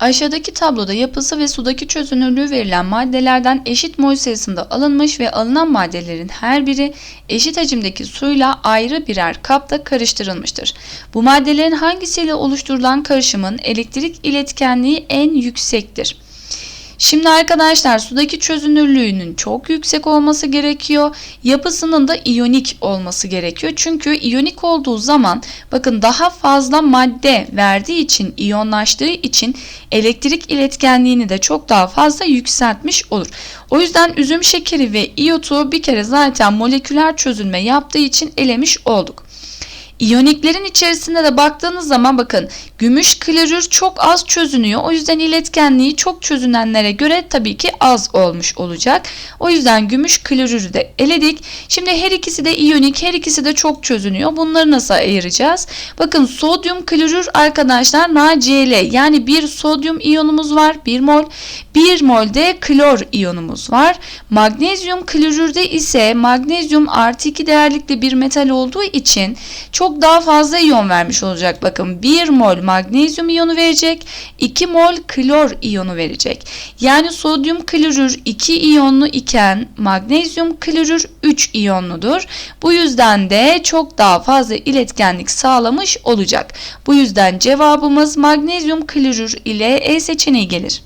Aşağıdaki tabloda yapısı ve sudaki çözünürlüğü verilen maddelerden eşit mol sayısında alınmış ve alınan maddelerin her biri eşit hacimdeki suyla ayrı birer kapta karıştırılmıştır. Bu maddelerin hangisiyle oluşturulan karışımın elektrik iletkenliği en yüksektir? Şimdi arkadaşlar sudaki çözünürlüğünün çok yüksek olması gerekiyor. Yapısının da iyonik olması gerekiyor. Çünkü iyonik olduğu zaman bakın daha fazla madde verdiği için iyonlaştığı için elektrik iletkenliğini de çok daha fazla yükseltmiş olur. O yüzden üzüm şekeri ve iyotu bir kere zaten moleküler çözülme yaptığı için elemiş olduk. İyoniklerin içerisinde de baktığınız zaman bakın gümüş klorür çok az çözünüyor. O yüzden iletkenliği çok çözünenlere göre tabii ki az olmuş olacak. O yüzden gümüş klorürü de eledik. Şimdi her ikisi de iyonik, her ikisi de çok çözünüyor. Bunları nasıl ayıracağız? Bakın sodyum klorür arkadaşlar NaCl yani bir sodyum iyonumuz var 1 mol. 1 mol de klor iyonumuz var. Magnezyum klorürde ise magnezyum artı 2 değerlikte bir metal olduğu için çok daha fazla iyon vermiş olacak. Bakın 1 mol magnezyum iyonu verecek, 2 mol klor iyonu verecek. Yani sodyum klorür 2 iyonlu iken magnezyum klorür 3 iyonludur. Bu yüzden de çok daha fazla iletkenlik sağlamış olacak. Bu yüzden cevabımız magnezyum klorür ile E seçeneği gelir.